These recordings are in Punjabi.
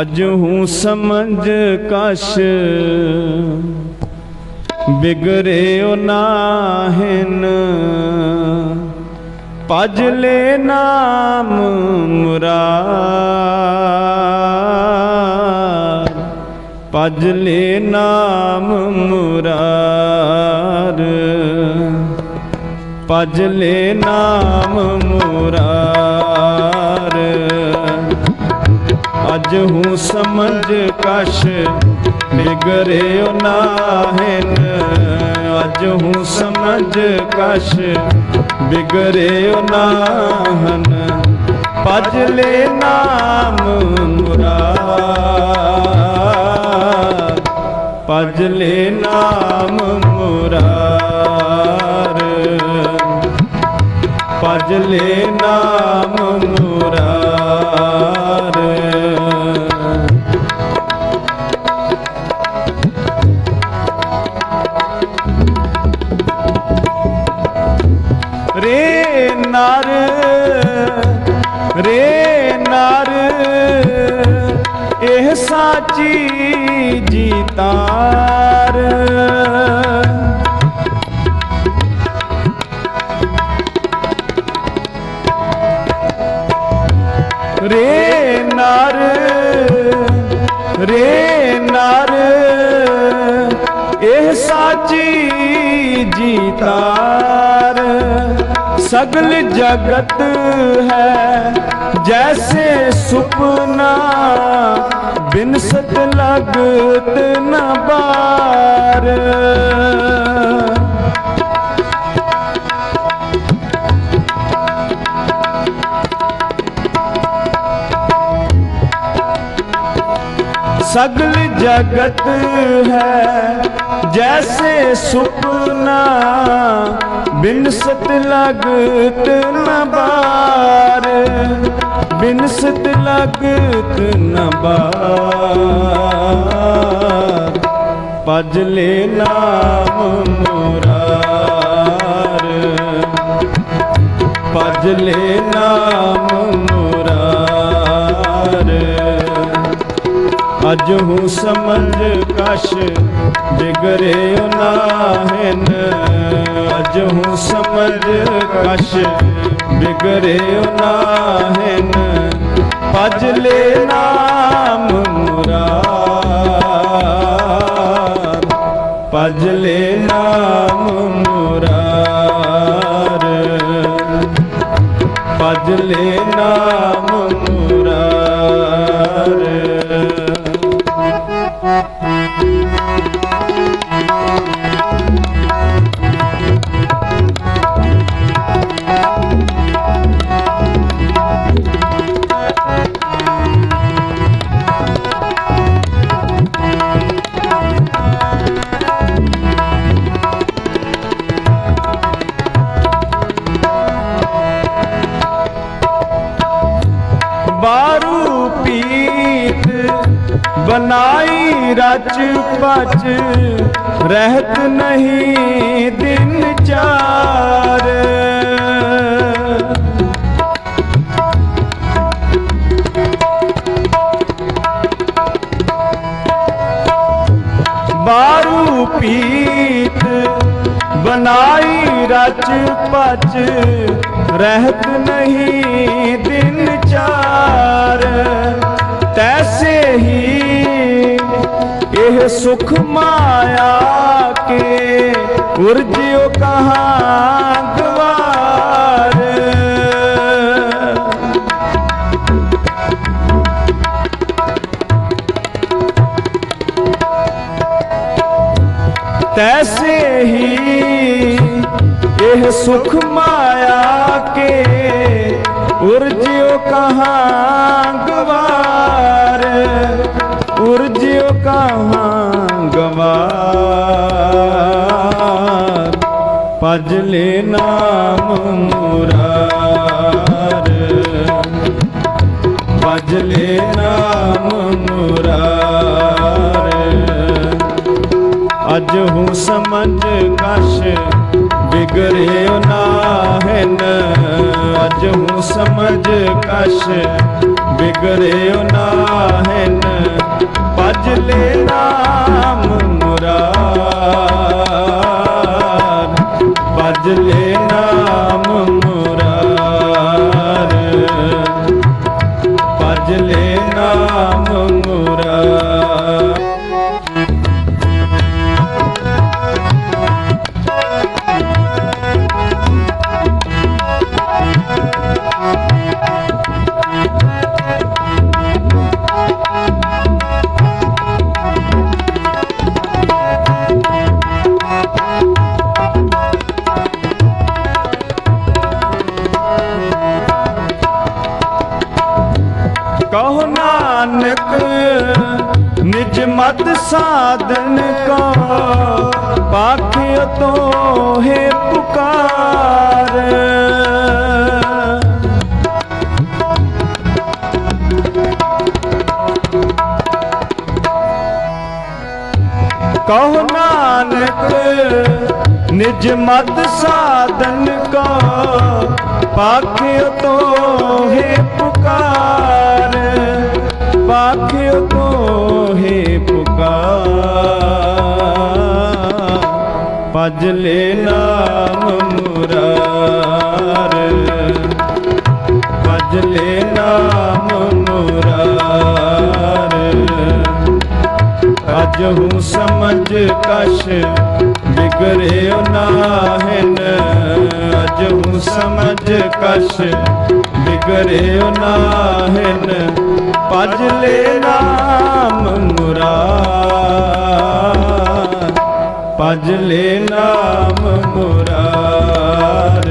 ਅਜ ਹੂੰ ਸਮਝ ਕਸ਼। ਬਿਗੜਿਓ ਨਾਹਿਨ। ਭਜ ਲੈ ਨਾਮ ਮੁਰਾਰ। ਭਜ ਲੈ ਨਾਮ ਮੁਰਾਰ। ਭਜ ਲੈ ਨਾਮ ਮੁਰਾਰ। ਹੂੰ ਸਮਝ ਕਸ਼ ਬਿਗੜਿਓ ਨਾਹਿਨ ਅਜ ਹੂੰ ਸਮਝ ਕਸ਼ ਬਿਗੜਿਓ ਨਾਹਨ ਭਜ ਲੈ ਨਾਮ ਮੁਰਾਰ ਭਜ ਲੈ ਨਾਮ ਮੁਰਾਰ ਭਜ ਲੈ ਨਾਮ ਮੁਰਾਰ ਨਰ ਰੇ ਨਰ ਇਹ ਸਾਚੀ ਜੀਤਾਰ। ਰੇ ਨਰ ਰੇ ਨਰ ਇਹ ਸਾਚੀ ਜੀਤਾਰ। सगल जगत है जैसे सुपना बिनसत लगत न बार ਸਗਲ ਜਗਤ ਹੈ। ਜੈਸੇ ਸੁਪਨਾ ਬਿਨਸਤ ਲਗਤ ਨਾ ਬਾਰ। ਬਿਨਸਤ ਲਗਤ ਨਾ ਬਾਰ। ਭਜ ਲੈ ਨਾਮ ਮੁਰਾਰ। ਭਜ ਲੈ ਨਾਮ ਅਜ ਹੂੰ ਸਮਝ ਕਸ਼ ਬਿਗੜਿਓ ਨਾਹਿਨ ਅਜ ਹੂੰ ਸਮਝ ਕਸ਼ ਬਿਗੜਿਓ ਨਾਹਿਨ ਭਜ ਲੈ ਨਾਮ ਮੁਰਾਰ। ਭਜ ਲੈ ਨਾਮ ਮੁਰਾਰ। ਭਜ ਲੈ ਬਨਾਈ ਰਚ ਪਚ ਰਹਿਤ ਨਹੀਂ ਦਿਨ ਚਾਰ। ਬਾਰੂ ਪੀਤ ਬਨਾਈ ਰਚ ਪਚ ਰਹਿਤ ਨਹੀਂ ਦਿਨ ਚਾਰ। ਇਹ ਸੁਖ ਮਾਇਆ ਕੇ ਉਰਜਿਓ ਕਹਾਂ ਗਵਾਰ ਤੈਸੇ ਹੀ ਇਹ ਸੁਖ ਮਾਇਆ ਕੇ ਉਰਜਿਓ ਕਹਾਂ ਗਵਾਰ ਉਰਜਿਓ ਕਹਾਂ ਭਜ ਨਾਮ ਮੁਰਾਰ। ਭਜ ਨਾਮ ਮੁਰਾਰ। ਅਜ ਹੂੰ ਸਮਝ ਕਸ਼ ਬਿਗੜਿਓ ਨਾਹਿਨ ਅਜੂ ਸਮਝ ਕਸ਼ ਬਿਗੜਿਓ ਨਾਹਿਨ ਭਜ ਨਾਮ ਭਜ ਨਾਮ ਮਤ ਸਾਧਨ ਕੋ, ਪਾਖਿਓ ਤੋਂ ਹੈ ਪੁਕਾਰ। ਕਹੋ ਨਾਨਕ, ਨਿਜ ਮਤ ਸਾਧਨ ਕੋ, ਪਾਖਿਓ ਤੋਂ ਹੈ ਪੁਕਾਰ। ਪਾਖਿਓ ਤੋਂ ਹੈ ਪੁਕਾਰ। ਭਜ ਲੈ ਨਾਮ ਮੁਰਾਰ। ਭਜ ਲੈ ਨਾਮ ਮੁਰਾਰ। ਅਜਹੂ ਸਮਝ ਕਛ ਬਿਗੜਿਓ ਨਾਹਿਨ। ਅਜਹੂ ਸਮਝ ਕਛ ਬਿਗੜਿਓ ਨਾਹਿਨ, ਭਜ ਲੈ ਨਾਮ ਮੁਰਾਰ। ਭਜ ਲੈ ਨਾਮ ਮੁਰਾਰ।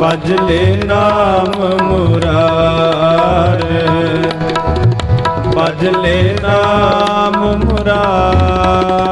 ਭਜ ਲੈ ਨਾਮ ਮੁਰਾਰ। ਭਜ ਲੈ ਨਾਮ ਮੁਰਾਰ।